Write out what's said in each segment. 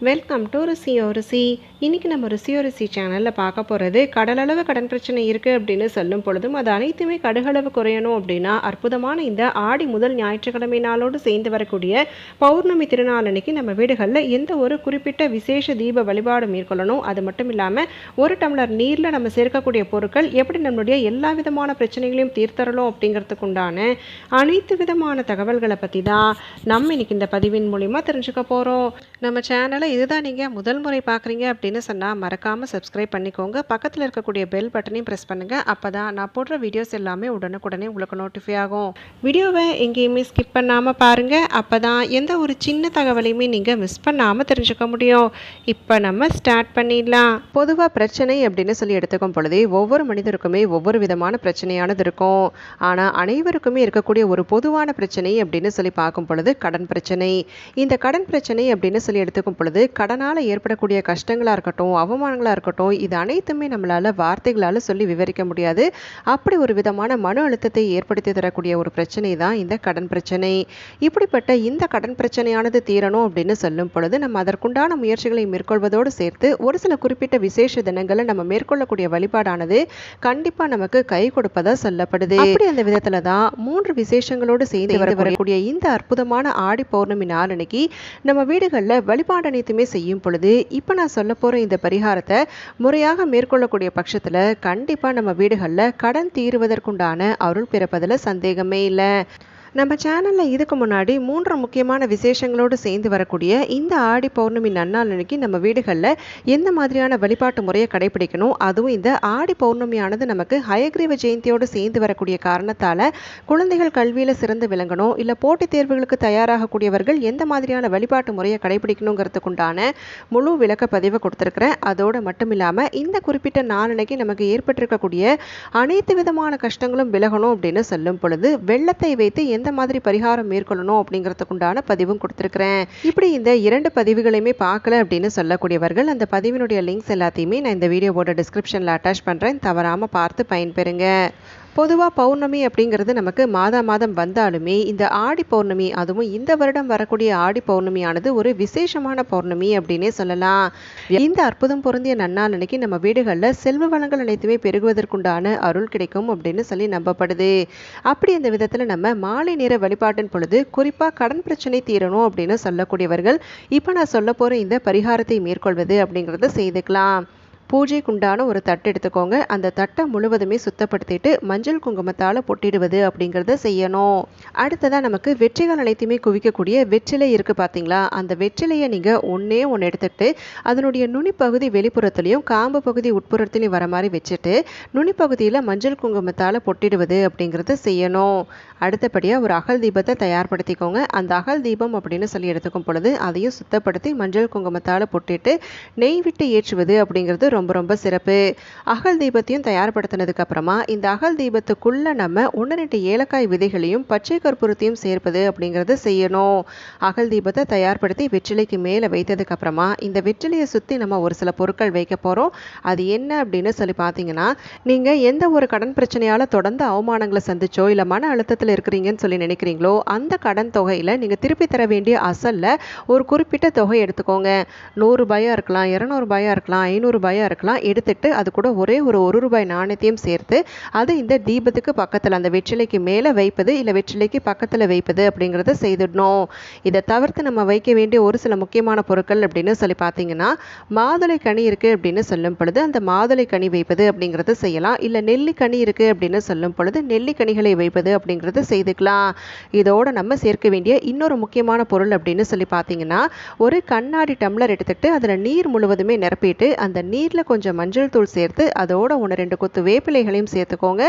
Welcome to ரிசியோ Rishi இன்றைக்கி நம்ம ருசியோ ரிசி சேனலில் பார்க்க போகிறது கடலளவு கடன் பிரச்சனை இருக்குது அப்படின்னு சொல்லும் பொழுதும் அது அனைத்துமே கடுகளவு குறையணும் அப்படின்னா அற்புதமான இந்த ஆடி முதல் ஞாயிற்றுக்கிழமை நாளோடு சேர்ந்து வரக்கூடிய பௌர்ணமி திருநாள் அன்னைக்கு நம்ம வீடுகளில் எந்த ஒரு குறிப்பிட்ட விசேஷ தீப வழிபாடு மேற்கொள்ளணும். அது மட்டும் இல்லாமல் ஒரு டம்ளர் நீரில் நம்ம சேர்க்கக்கூடிய பொருட்கள் எப்படி நம்மளுடைய எல்லா விதமான பிரச்சனைகளையும் தீர்த்தரலாம் அப்படிங்கிறதுக்கு உண்டான அனைத்து விதமான தகவல்களை பற்றி தான் நம்ம இன்னைக்கு இந்த பதிவின் மூலிமா தெரிஞ்சுக்க போகிறோம் நம்ம சேனலை இதுதான் நீங்கள் முதல் முறை பார்க்குறீங்க அப்படின்னு சொன்னால் மறக்காமல் சப்ஸ்கிரைப் பண்ணிக்கோங்க. பக்கத்தில் இருக்கக்கூடிய பெல் பட்டனையும் ப்ரெஸ் பண்ணுங்கள் அப்போ தான் நான் போடுற வீடியோஸ் எல்லாமே உடனுக்குடனே உங்களுக்கு நோட்டிஃபை ஆகும். வீடியோவை எங்கேயுமே ஸ்கிப் பண்ணாமல் பாருங்கள் அப்போ தான் எந்த ஒரு சின்ன தகவலையுமே நீங்கள் மிஸ் பண்ணாமல் தெரிஞ்சுக்க முடியும். இப்போ நம்ம ஸ்டார்ட் பண்ணிடலாம். பொதுவாக பிரச்சனை அப்படின்னு சொல்லி எடுத்துக்கும் பொழுதே ஒவ்வொரு மனிதருக்குமே ஒவ்வொரு விதமான பிரச்சனையானது இருக்கும். ஆனால் அனைவருக்குமே இருக்கக்கூடிய ஒரு பொதுவான பிரச்சனை அப்படின்னு சொல்லி பார்க்கும் பொழுது கடன் பிரச்சனை. இந்த கடன் பிரச்சனை அப்படின்னு சொல்லி எடுத்துக்கும் பொழுது கடனால் ஏற்படக்கூடிய கஷ்டங்களாக இருக்கட்டும் அவமானங்களாக இருக்கட்டும் இது அனைத்துமே நம்மளால் வார்த்தைகளால் சொல்லி விவரிக்க முடியாது. அப்படி ஒரு விதமான மன அழுத்தத்தை ஏற்படுத்தி தரக்கூடிய ஒரு பிரச்சனை தான் இந்த கடன் பிரச்சனை. இப்படிப்பட்ட இந்த கடன் பிரச்சனையானது தீரணும் அப்படின்னு சொல்லும் பொழுது நம்ம அதற்குண்டான முயற்சிகளை மேற்கொள்வதோடு சேர்த்து ஒரு சில குறிப்பிட்ட விசேஷ தினங்களை நம்ம மேற்கொள்ளக்கூடிய வழிபாடானது கண்டிப்பாக நமக்கு கை கொடுப்பதா சொல்லப்படுது. அப்படி அந்த விதத்தில் தான் மூன்று விசேஷங்களோடு சேர்ந்து வர வரக்கூடிய இந்த அற்புதமான ஆடி பௌர்ணமி நாள் அன்னைக்கு நம்ம வீடுகளில் வழிபாடு அனைத்துமே செய்யும் பொழுது இப்போ நான் சொல்ல போகிற இந்த பரிகாரத்தை முறையாக மேற்கொள்ளக்கூடிய பட்சத்தில் கண்டிப்பாக நம்ம வீடுகளில் கடன் தீருவதற்குண்டான அருள் பிறப்பதில் சந்தேகமே இல்லை. நம்ம சேனலில் இதுக்கு முன்னாடி மூன்று முக்கியமான விசேஷங்களோடு சேர்ந்து வரக்கூடிய இந்த ஆடி பௌர்ணமி நன்னாள் அன்னைக்கு நம்ம வீடுகளில் எந்த மாதிரியான வழிபாட்டு முறையை கடைபிடிக்கணும்? அதுவும் இந்த ஆடி பௌர்ணமியானது நமக்கு ஹயக்ரீவ ஜெயந்தியோடு சேர்ந்து வரக்கூடிய காரணத்தால் குழந்தைகள் கல்வியில் சிறந்து விளங்கணும் இல்லை போட்டித் தேர்வுகளுக்கு தயாராகக்கூடியவர்கள் எந்த மாதிரியான வழிபாட்டு முறையை கடைபிடிக்கணுங்கிறதுக்குண்டான முழு விளக்க பதிவை கொடுத்துருக்குறேன். அதோடு மட்டும் இல்லாமல் இந்த குறிப்பிட்ட நாளன்னைக்கு நமக்கு ஏற்பட்டிருக்கக்கூடிய அனைத்து விதமான கஷ்டங்களும் விலகணும் அப்படின்னு சொல்லும் பொழுது வெள்ளத்தை வைத்து எந்த எந்த மாதிரி பரிகாரம் மேற்கொள்ளணும் அப்படிங்கிறதுக்குண்டான பதிவும் கொடுத்துருக்குறேன். இப்படி இந்த இரண்டு பதிவுகளையுமே பார்க்கல அப்படின்னு சொல்லக்கூடியவர்கள் அந்த பதிவினுடைய லிங்க்ஸ் எல்லாத்தையுமே நான் இந்த வீடியோவோட டிஸ்கிரிப்ஷனில் அட்டாச் பண்ணுறேன் தவறாமல் பார்த்து பயன்பெறுங்க. பொதுவாக பௌர்ணமி அப்படிங்கிறது நமக்கு மாதா மாதம் வந்தாலுமே இந்த ஆடி பௌர்ணமி அதுவும் இந்த வருடம் வரக்கூடிய ஆடி பௌர்ணமியானது ஒரு விசேஷமான பௌர்ணமி அப்படின்னே சொல்லலாம். இந்த அற்புதம் பொருந்திய நன்னாள் அன்னைக்கு நம்ம வீடுகளில் செல்வ வளங்கள் அனைத்துமே பெருகுவதற்குண்டான அருள் கிடைக்கும் அப்படின்னு சொல்லி நம்பப்படுது. அப்படி அந்த விதத்தில் நம்ம மாலை நேர வழிபாட்டின் பொழுது குறிப்பாக கடன் பிரச்சனை தீரணும் அப்படின்னு சொல்லக்கூடியவர்கள் இப்போ நான் சொல்ல போகிற இந்த பரிகாரத்தை மேற்கொள்வது அப்படிங்கிறத செய்துக்கலாம். பூஜைக்குண்டான ஒரு தட்டு எடுத்துக்கோங்க. அந்த தட்டை முழுவதுமே சுத்தப்படுத்திட்டு மஞ்சள் குங்குமத்தால் பொட்டிடுவது அப்படிங்கிறத செய்யணும். அடுத்ததாக நமக்கு வெற்றிகள் அனைத்தையுமே குவிக்கக்கூடிய வெற்றிலை இருக்குது பார்த்தீங்களா அந்த வெற்றிலையை நீங்கள் ஒன்றே ஒன்று எடுத்துகிட்டு அதனுடைய நுனிப்பகுதி வெளிப்புறத்துலையும் காம்பு பகுதி உட்புறத்துலையும் வர மாதிரி வச்சுட்டு நுனிப்பகுதியில் மஞ்சள் குங்குமத்தால் பொட்டிடுவது அப்படிங்கிறத செய்யணும். அடுத்தபடியாக ஒரு அகல் தீபத்தை தயார்படுத்திக்கோங்க. அந்த அகல் தீபம் அப்படின்னு சொல்லி எடுத்துக்கும் பொழுது அதையும் சுத்தப்படுத்தி மஞ்சள் குங்குமத்தால் பொட்டிட்டு நெய் விட்டு ஏற்றுவது அப்படிங்கிறது ரொம்ப ரொம்ப சிறப்பு. அகல் தீபத்தையும் தயார்படுத்தினதுக்கப்புறமா இந்த அகல் தீபத்துக்குள்ளே நம்ம ஒன்று ரெண்டு ஏலக்காய் விதைகளையும் பச்சை கற்பூரத்தையும் சேர்ப்பது அப்படிங்கிறது செய்யணும். அகல் தீபத்தை தயார்படுத்தி வெற்றிலைக்கு மேலே வைத்ததுக்கப்புறமா இந்த வெற்றிலையை சுற்றி நம்ம ஒரு சில பொருட்கள் வைக்க போகிறோம் அது என்ன அப்படின்னு சொல்லி பார்த்தீங்கன்னா நீங்கள் எந்த ஒரு கடன் பிரச்சனையால் தொடர்ந்து அவமானங்களை சந்திச்சோ இல்லை மன அழுத்தத்தில் இருக்கிறீங்கன்னு சொல்லி நினைக்கிறீங்களோ அந்த கடன் தொகையில் நீங்கள் திருப்பி தர வேண்டிய அசலில் ஒரு குறிப்பிட்ட தொகை எடுத்துக்கோங்க. நூறுரூபாயாக இருக்கலாம் இரநூறுபாயாக இருக்கலாம் ஐநூறுரூபாயாக இருக்கலாம் எடுத்துட்டு அது கூட ஒரே ஒரு ஒரு ரூபாய் நாணயத்தையும் சேர்த்து அது இந்த தீபத்துக்கு பக்கத்தில் அந்த வெற்றிலைக்கு மேலே வைப்பது இல்லை வெற்றிலைக்கு பக்கத்தில் வைப்பது அப்படிங்கிறத செய்திடணும். இதை தவிர்த்து நம்ம வைக்க வேண்டிய ஒரு சில முக்கியமான பொருட்கள் அப்படின்னு சொல்லி பார்த்தீங்கன்னா மாதுளை கனி இருக்குது அப்படின்னு சொல்லும் பொழுது அந்த மாதுளை கனி வைப்பது அப்படிங்கிறத செய்யலாம். இல்லை நெல்லிக்கனி இருக்குது அப்படின்னு சொல்லும் பொழுது நெல்லிக்கனிகளை வைப்பது அப்படிங்கிறது செய்துக்கலாம். இதோட நம்ம சேர்க்க வேண்டிய இன்னொரு முக்கியமான பொருள் அப்படின்னு சொல்லி பார்த்தீங்கன்னா ஒரு கண்ணாடி டம்ளர் எடுத்துக்கிட்டு அதில் நீர் முழுவதுமே நிரப்பிட்டு அந்த நீரில் கொஞ்சம் மஞ்சள் தூள் சேர்த்து அதோட ஒன்று ரெண்டு கொத்து வேப்பிலைகளையும் சேர்த்துக்கோங்க.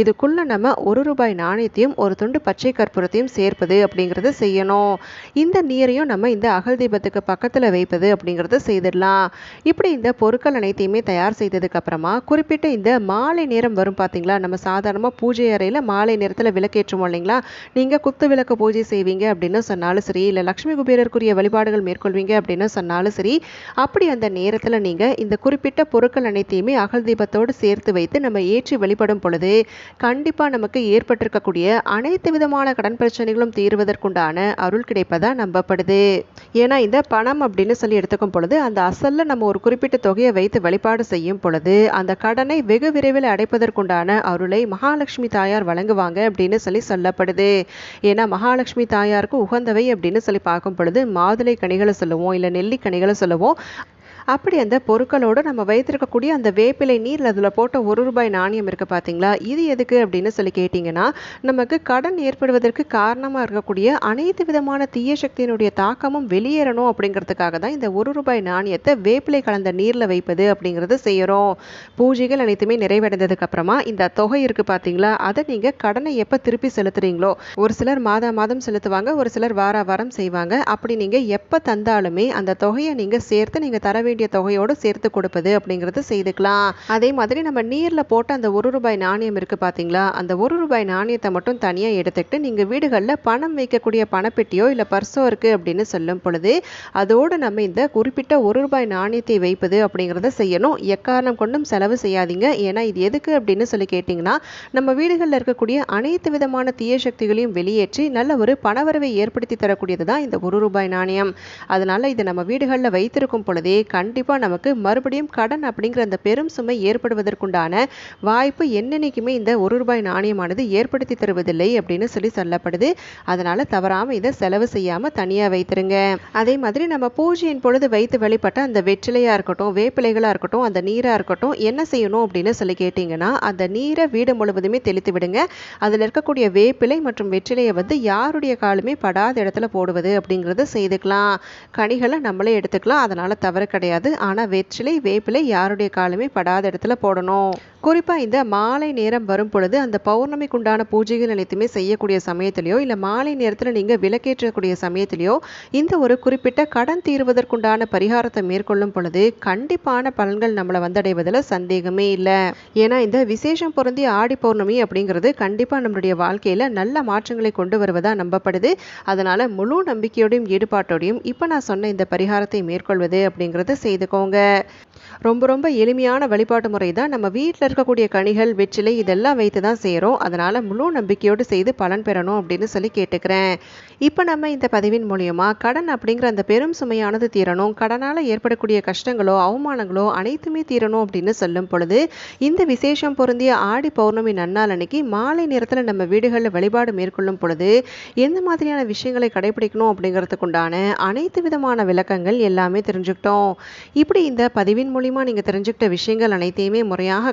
இதுக்குள்ளே நம்ம ஒரு ரூபாய் நாணயத்தையும் ஒரு துண்டு பச்சை கற்பூரத்தையும் சேர்ப்பது அப்படிங்கிறத செய்யணும். இந்த நீரையும் நம்ம இந்த அகல் தீபத்துக்கு பக்கத்தில் வைப்பது அப்படிங்கிறத செய்திடலாம். இப்படி இந்த பொருட்கள் அனைத்தையுமே தயார் செய்ததுக்கு அப்புறமா குறிப்பிட்ட இந்த மாலை நேரம் வரும் பார்த்தீங்களா நம்ம சாதாரணமாக பூஜை அறையில் மாலை நேரத்தில் விளக்கேற்ற ஏற்றுவோம் இல்லைங்களா? நீங்கள் குத்து விளக்கு பூஜை செய்வீங்க அப்படின்னு சொன்னாலும் சரி இல்லை லக்ஷ்மி குபேரருக்குரிய வழிபாடுகள் மேற்கொள்வீங்க அப்படின்னு சொன்னாலும் சரி அப்படி அந்த நேரத்தில் நீங்கள் இந்த குறிப்பிட்ட பொருட்கள் அனைத்தையுமே அகல் தீபத்தோடு சேர்த்து வைத்து நம்ம ஏற்றி வழிபடும் பொழுது கண்டிப்பாக நமக்கு ஏற்பட்டிருக்கக்கூடிய அனைத்து விதமான கடன் பிரச்சனைகளும் தீர்வதற்குண்டான அருள் கிடைப்பதா நம்பப்படுது. ஏன்னா இந்த பணம் அப்படின்னு சொல்லி எடுத்துக்கும் பொழுது அந்த அசல்ல நம்ம ஒரு குறிப்பிட்ட தொகையை வைத்து வழிபாடு செய்யும் பொழுது அந்த கடனை வெகு விரைவில் அடைப்பதற்குண்டான அருளை மகாலட்சுமி தாயார் வழங்குவாங்க அப்படின்னு சொல்லி சொல்லப்படுது. ஏன்னா மகாலட்சுமி தாயாருக்கு உகந்தவை அப்படின்னு சொல்லி பார்க்கும் பொழுது மாதுளை கனிகளை சொல்லுவோம் இல்லை நெல்லி கனிகளை சொல்லுவோம். அப்படி அந்த பொருட்களோடு நம்ம வைத்திருக்கக்கூடிய அந்த வேப்பிலை நீரில் அதில் போட்ட ஒரு ரூபாய் நாணயம் இருக்குது பார்த்தீங்களா இது எதுக்கு அப்படின்னு சொல்லி கேட்டிங்கன்னா நமக்கு கடன் ஏற்படுவதற்கு காரணமாக இருக்கக்கூடிய அனைத்து விதமான தீய சக்தியினுடைய தாக்கமும் வெளியேறணும் அப்படிங்கிறதுக்காக தான் இந்த ஒரு ரூபாய் நாணயத்தை வேப்பிலை கலந்த நீரில் வைப்பது அப்படிங்கிறது செய்கிறோம் பூஜைகள் அனைத்துமே நிறைவடைந்ததுக்கு அப்புறமா இந்த தொகை இருக்குது பார்த்தீங்களா அதை நீங்கள் கடனை எப்போ திருப்பி செலுத்துறீங்களோ ஒரு சிலர் மாதா மாதம் செலுத்துவாங்க ஒரு சிலர் வார வாரம் செய்வாங்க. அப்படி நீங்கள் எப்போ தந்தாலுமே அந்த தொகையை நீங்கள் சேர்த்து நீங்கள் தர வேண்டிய வேண்டிய தொகையோடு சேர்த்து கொடுப்பது அப்படிங்கிறது செய்துக்கலாம். அதே மாதிரி நம்ம நீரில் போட்ட அந்த ஒரு ரூபாய் நாணயம் இருக்குது பார்த்தீங்களா அந்த ஒரு ரூபாய் நாணயத்தை மட்டும் தனியாக எடுத்துக்கிட்டு நீங்கள் வீடுகளில் பணம் வைக்கக்கூடிய பணப்பெட்டியோ இல்லை பர்ஸோ இருக்குது அப்படின்னு சொல்லும் பொழுது அதோடு நம்ம இந்த குறிப்பிட்ட ஒரு ரூபாய் நாணயத்தை வைப்பது அப்படிங்கிறத செய்யணும். எக்காரணம் கொண்டும் செலவு செய்யாதீங்க. ஏன்னா இது எதுக்கு அப்படின்னு சொல்லி கேட்டிங்கன்னா நம்ம வீடுகளில் இருக்கக்கூடிய அனைத்து விதமான தீய சக்திகளையும் வெளியேற்றி நல்ல ஒரு பணவரவை ஏற்படுத்தி தரக்கூடியது தான் இந்த ஒரு ரூபாய் நாணயம். அதனால் இதை நம்ம வீடுகளில் வைத்திருக்கும் பொழுதே கண்டிப்பாக நமக்கு மறுபடியும் கடன் அப்படிங்கிற அந்த பெரும் சுமை ஏற்படுவதற்குண்டான வாய்ப்பு என்னென்னைக்குமே இந்த ஒரு ரூபாய் நாணயமானது ஏற்படுத்தி தருவதில்லை அப்படின்னு சொல்லி சொல்லப்படுது. அதனால் தவறாமல் இதை செலவு செய்யாமல் தனியாக வைத்திருங்க. அதே மாதிரி நம்ம பூஜையின் பொழுது வைத்து வழிபட்ட அந்த வெற்றிலையாக இருக்கட்டும் வேப்பிலைகளாக இருக்கட்டும் அந்த நீராக இருக்கட்டும் என்ன செய்யணும் அப்படின்னு சொல்லி கேட்டிங்கன்னா அந்த நீரை வீடு முழுவதுமே தெளித்து விடுங்க. அதில் இருக்கக்கூடிய வேப்பிலை மற்றும் வெற்றிலையை வந்து யாருடைய காலுமே படாத இடத்துல போடுவது அப்படிங்கிறத செய்துக்கலாம். கனிகளை நம்மளே எடுத்துக்கலாம். அதனால் தவறு கிடையாது. ஆனால் வெற்றிலை வேப்பிலை யாருடைய காலுமே படாத இடத்துல போடணும். குறிப்பாக இந்த மாலை நேரம் வரும் பொழுது அந்த பௌர்ணமிக்கு உண்டான பூஜைகள் அனைத்துமே செய்யக்கூடிய சமயத்திலையோ இல்லை மாலை நேரத்தில் நீங்கள் விளக்கேற்றக்கூடிய சமயத்திலையோ இந்த ஒரு குறிப்பிட்ட கடன் தீர்வதற்குண்டான பரிகாரத்தை மேற்கொள்ளும் பொழுது கண்டிப்பான பலன்கள் நம்மளை வந்தடைவதில் சந்தேகமே இல்லை. ஏன்னா இந்த விசேஷம் பொருந்திய ஆடி பௌர்ணமி அப்படிங்கிறது கண்டிப்பாக நம்மளுடைய வாழ்க்கையில் நல்ல மாற்றங்களை கொண்டு வருவதாக நம்பப்படுது. அதனால் முழு நம்பிக்கையோடையும் ஈடுபாட்டோடையும் இப்போ நான் சொன்ன இந்த பரிகாரத்தை மேற்கொள்வது அப்படிங்கிறத செய்துக்கோங்க. ரொம்ப ரொம்ப எளிமையான வழிபாட்டு முறை தான் நம்ம வீட்டில் இருக்கக்கூடிய கனிகள் வெற்றிலை இதெல்லாம் வைத்து தான் செய்கிறோம் அதனால் முழு நம்பிக்கையோடு செய்து பலன் பெறணும் அப்படின்னு சொல்லி கேட்டுக்கிறேன். இப்போ நம்ம இந்த பதிவின் மூலியமா கடன் அப்படிங்கிற அந்த பெரும் சுமையானது தீரணும். கடனால் ஏற்படக்கூடிய கஷ்டங்களோ அவமானங்களோ அனைத்துமே தீரணும் அப்படின்னு சொல்லும் பொழுது இந்த விசேஷம் பொருந்திய ஆடி பௌர்ணமி நன்னாள் அன்னைக்கு மாலை நேரத்தில் நம்ம வீடுகளில் வழிபாடு மேற்கொள்ளும் பொழுது எந்த மாதிரியான விஷயங்களை கடைபிடிக்கணும் அப்படிங்கிறதுக்குண்டான அனைத்து விதமான விளக்கங்கள் எல்லாமே தெரிஞ்சுக்கிட்டோம். இப்படி இந்த பதிவின் மூலிமா நீங்கள் தெரிஞ்சுக்கிட்ட விஷயங்கள் அனைத்தையுமே முறையாக